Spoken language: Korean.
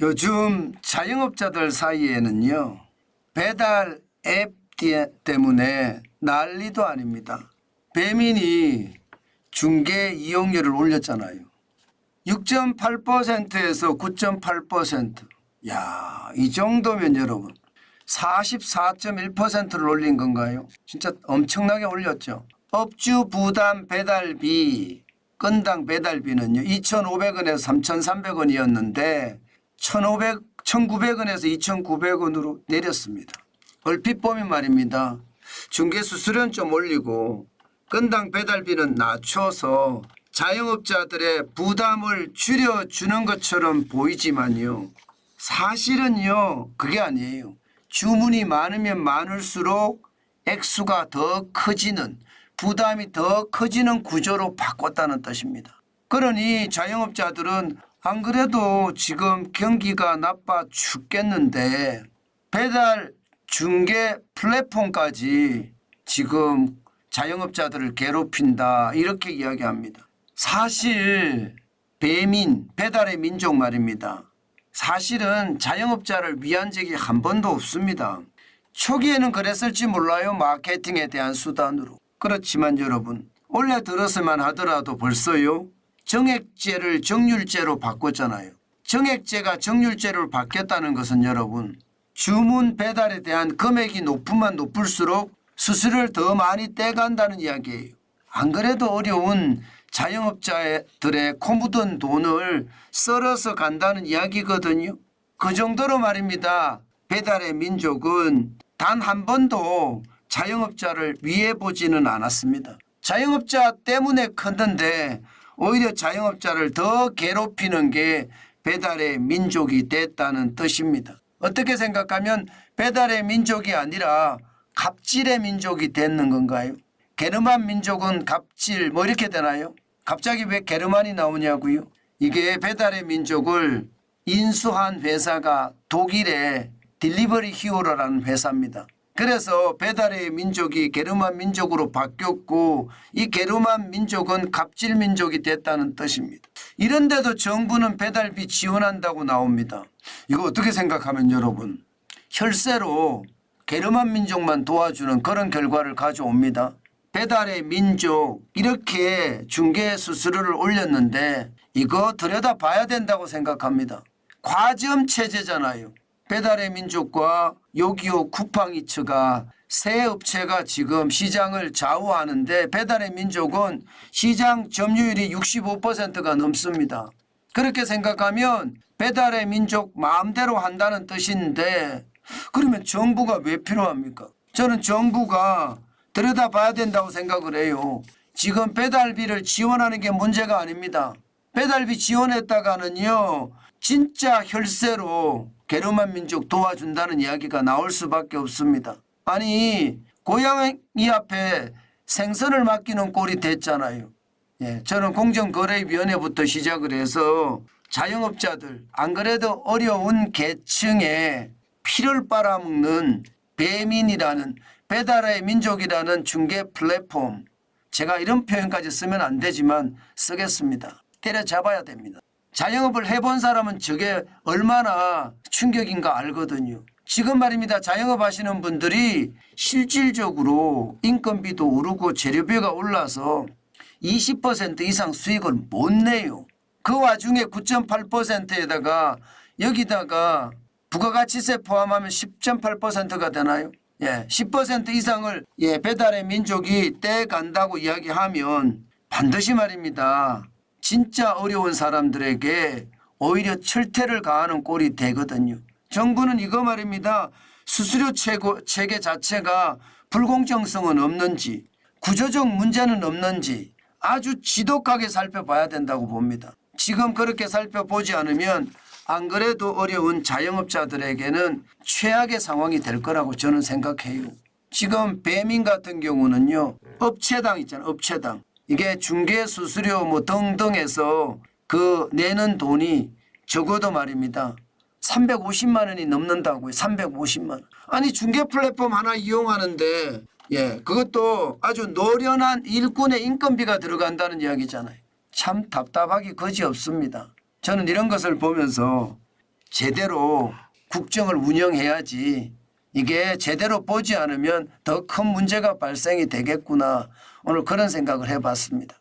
요즘 자영업자들 사이에는요, 배달 앱 띠- 때문에 난리도 아닙니다. 배민이 중개 이용료를 올렸잖아요. 6.8%에서 9.8%. 야, 이 정도면 여러분 44.1%를 올린 건가요? 진짜 엄청나게 올렸죠. 업주 부담 배달비 건당 배달비는요. 2,500원에서 3,300원이었는데 1,500 1,900원에서 2,900원으로 내렸습니다. 얼핏 보면 말입니다. 중개 수수료는 좀 올리고 건당 배달비는 낮춰서 자영업자들의 부담을 줄여주는 것처럼 보이지만요. 사실은요, 그게 아니에요. 주문이 많으면 많을수록 액수가 더 커지는, 부담이 더 커지는 구조로 바꿨다는 뜻입니다. 그러니 자영업자들은 안 그래도 지금 경기가 나빠 죽겠는데 배달 중개 플랫폼까지 지금 자영업자들을 괴롭힌다 이렇게 이야기합니다. 사실 배민 배달의 민족 말입니다. 사실은 자영업자를 위한 적이 한 번도 없습니다. 초기에는 그랬을지 몰라요. 마케팅에 대한 수단으로. 그렇지만 여러분 원래 들었으면 하더라도 벌써요. 정액제를 정률제로 바꿨잖아요. 정액제가 정률제로 바뀌었다는 것은 여러분 주문 배달에 대한 금액이 높으면 높을수록 수수료를 더 많이 떼간다는 이야기예요. 안 그래도 어려운 자영업자들의 코 묻은 돈을 썰어서 간다는 이야기거든요. 그 정도로 말입니다. 배달의 민족은 단 한 번도 자영업자를 위해 보지는 않았습니다. 자영업자 때문에 컸는데 오히려 자영업자를 더 괴롭히는 게 배달의 민족이 됐다는 뜻입니다. 어떻게 생각하면 배달의 민족이 아니라 갑질의 민족이 됐는 건가요? 게르만 민족은 갑질 뭐 이렇게 되나요? 갑자기 왜 게르만이 나오냐고요? 이게 배달의 민족을 인수한 회사가 독일의 딜리버리 히어로라는 회사입니다. 그래서 배달의 민족이 게르만 민족으로 바뀌었고 이 게르만 민족은 갑질 민족이 됐다는 뜻입니다. 이런데도 정부는 배달비 지원한다고 나옵니다. 이거 어떻게 생각하면 여러분 혈세로 게르만 민족만 도와주는 그런 결과를 가져옵니다. 배달의 민족 이렇게 중개 수수료를 올렸는데 이거 들여다 봐야 된다고 생각합니다. 과점 체제잖아요. 배달의 민족과 요기요 쿠팡이츠가 새 업체가 지금 시장을 좌우하는데 배달의 민족은 시장 점유율이 65%가 넘습니다. 그렇게 생각하면 배달의 민족 마음대로 한다는 뜻인데 그러면 정부가 왜 필요합니까? 저는 정부가 들여다봐야 된다고 생각을 해요. 지금 배달비를 지원하는 게 문제가 아닙니다. 배달비 지원했다가는요, 진짜 혈세로 게르만 민족 도와준다는 이야기가 나올 수밖에 없습니다. 아니, 고양이 앞에 생선을 맡기는 꼴이 됐잖아요. 예, 저는 공정거래위원회부터 시작을 해서 자영업자들, 안 그래도 어려운 계층에 피를 빨아먹는 배민이라는 배달의 민족이라는 중개 플랫폼 제가 이런 표현까지 쓰면 안 되지만 쓰겠습니다. 때려잡아야 됩니다. 자영업을 해본 사람은 저게 얼마나 충격인가 알거든요. 지금 말입니다. 자영업 하시는 분들이 실질적으로 인건비도 오르고 재료비가 올라서 20% 이상 수익을 못 내요. 그 와중에 9.8%에다가 여기다가 부가가치세 포함하면 10.8%가 되나요? 예, 10% 이상을 예, 배달의 민족이 떼간다고 이야기하면 반드시 말입니다. 진짜 어려운 사람들에게 오히려 철퇴를 가하는 꼴이 되거든요. 정부는 이거 말입니다. 수수료 체고, 체계 자체가 불공정성은 없는지 구조적 문제는 없는지 아주 지독하게 살펴봐야 된다고 봅니다. 지금 그렇게 살펴보지 않으면 안 그래도 어려운 자영업자들에게는 최악의 상황이 될 거라고 저는 생각해요. 지금 배민 같은 경우는요. 업체당 있잖아요. 업체당. 이게 중개 수수료 뭐 등등해서 그 내는 돈이 적어도 말입니다. 350만 원이 넘는다고요. 350만 원. 아니 중개 플랫폼 하나 이용하는데 예, 그것도 아주 노련한 일꾼의 인건비가 들어간다는 이야기잖아요. 참 답답하기 거지 없습니다. 저는 이런 것을 보면서 제대로 국정을 운영해야지 이게 제대로 보지 않으면 더 큰 문제가 발생이 되겠구나 오늘 그런 생각을 해봤습니다.